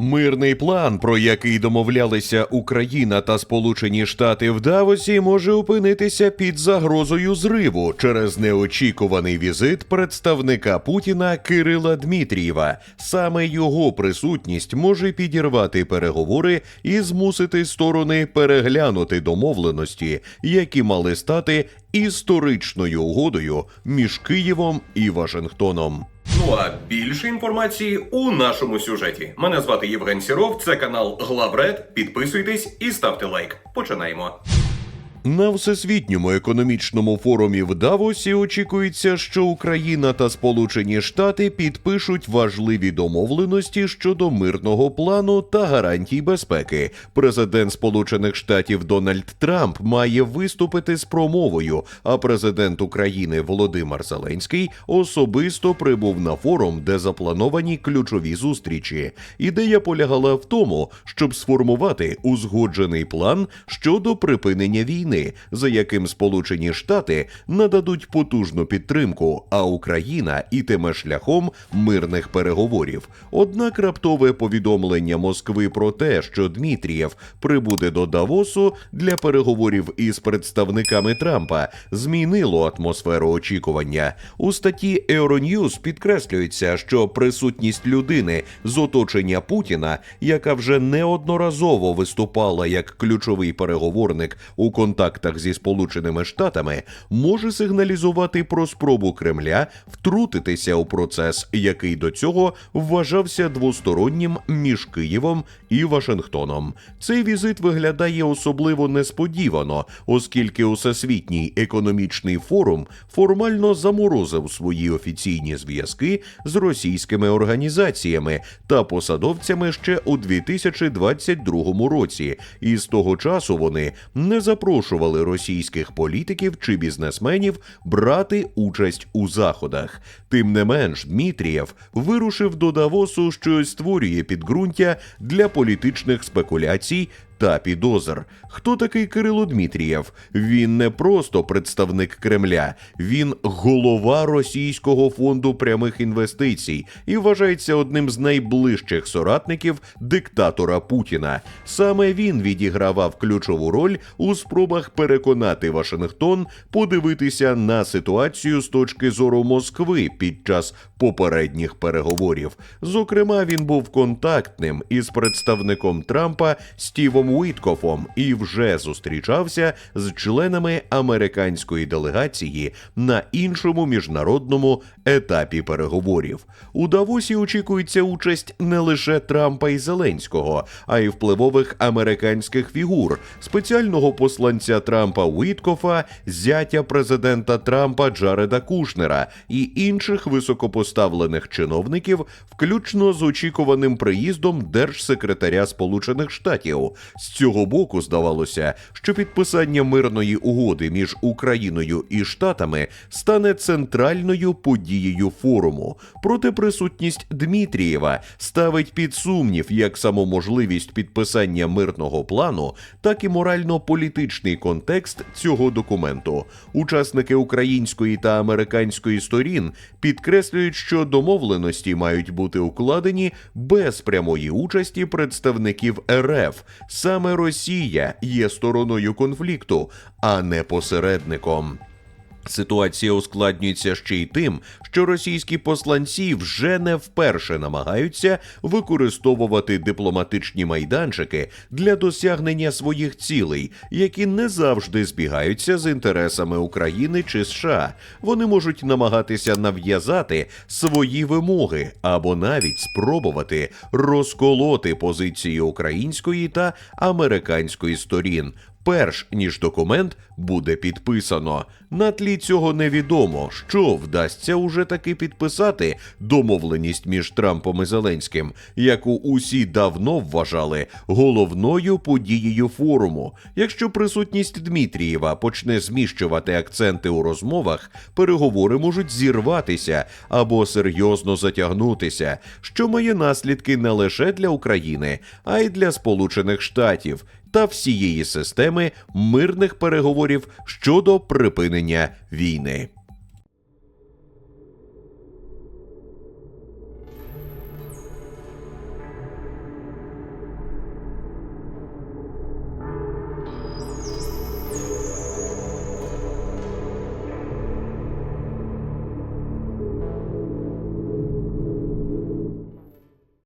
Мирний план, про який домовлялися Україна та Сполучені Штати в Давосі, може опинитися під загрозою зриву через неочікуваний візит представника Путіна Кирила Дмитрієва. Саме його присутність може підірвати переговори і змусити сторони переглянути домовленості, які мали стати історичною угодою між Києвом і Вашингтоном. Ну а більше інформації у нашому сюжеті. Мене звати Євген Сіров, це канал Главред. Підписуйтесь і ставте лайк. Починаємо. На всесвітньому економічному форумі в Давосі очікується, що Україна та Сполучені Штати підпишуть важливі домовленості щодо мирного плану та гарантій безпеки. Президент Сполучених Штатів Дональд Трамп має виступити з промовою. А президент України Володимир Зеленський особисто прибув на форум, де заплановані ключові зустрічі. Ідея полягала в тому, щоб сформувати узгоджений план щодо припинення війни, за яким Сполучені Штати нададуть потужну підтримку, а Україна ітиме шляхом мирних переговорів. Однак раптове повідомлення Москви про те, що Дмитрієв прибуде до Давосу для переговорів із представниками Трампа, змінило атмосферу очікування. У статті Euronews підкреслюється, що присутність людини з оточення Путіна, яка вже неодноразово виступала як ключовий переговорник у контактах зі Сполученими Штатами, може сигналізувати про спробу Кремля втрутитися у процес, який до цього вважався двостороннім між Києвом і Вашингтоном. Цей візит виглядає особливо несподівано, оскільки Усесвітній економічний форум формально заморозив свої офіційні зв'язки з російськими організаціями та посадовцями ще у 2022 році, і з того часу вони не запрошували російських політиків чи бізнесменів брати участь у заходах. Тим не менш, Дмитрієв вирушив до Давосу, що створює підґрунтя для політичних спекуляцій. Та підозр. Хто такий Кирило Дмитрієв? Він не просто представник Кремля, він голова Російського фонду прямих інвестицій і вважається одним з найближчих соратників диктатора Путіна. Саме він відігравав ключову роль у спробах переконати Вашингтон подивитися на ситуацію з точки зору Москви під час попередніх переговорів. Зокрема, він був контактним із представником Трампа Стівом Уіткофом і вже зустрічався з членами американської делегації на іншому міжнародному етапі переговорів. У Давосі очікується участь не лише Трампа і Зеленського, а й впливових американських фігур, спеціального посланця Трампа Уіткофа, зятя президента Трампа Джареда Кушнера і інших високопоставлених чиновників, включно з очікуваним приїздом держсекретаря Сполучених Штатів. З цього боку здавалося, що підписання мирної угоди між Україною і Штатами стане центральною подією форуму. Проте присутність Дмитрієва ставить під сумнів як саму можливість підписання мирного плану, так і морально-політичний контекст цього документу. Учасники української та американської сторін підкреслюють, що домовленості мають бути укладені без прямої участі представників РФ. Саме Росія є стороною конфлікту, а не посередником. Ситуація ускладнюється ще й тим, що російські посланці вже не вперше намагаються використовувати дипломатичні майданчики для досягнення своїх цілей, які не завжди збігаються з інтересами України чи США. Вони можуть намагатися нав'язати свої вимоги або навіть спробувати розколоти позиції української та американської сторін перш ніж документ буде підписано. На тлі цього невідомо, що вдасться уже таки підписати домовленість між Трампом і Зеленським, яку усі давно вважали головною подією форуму. Якщо присутність Дмитрієва почне зміщувати акценти у розмовах, переговори можуть зірватися або серйозно затягнутися, що має наслідки не лише для України, а й для Сполучених Штатів та всієї системи мирних переговорів щодо припинення війни.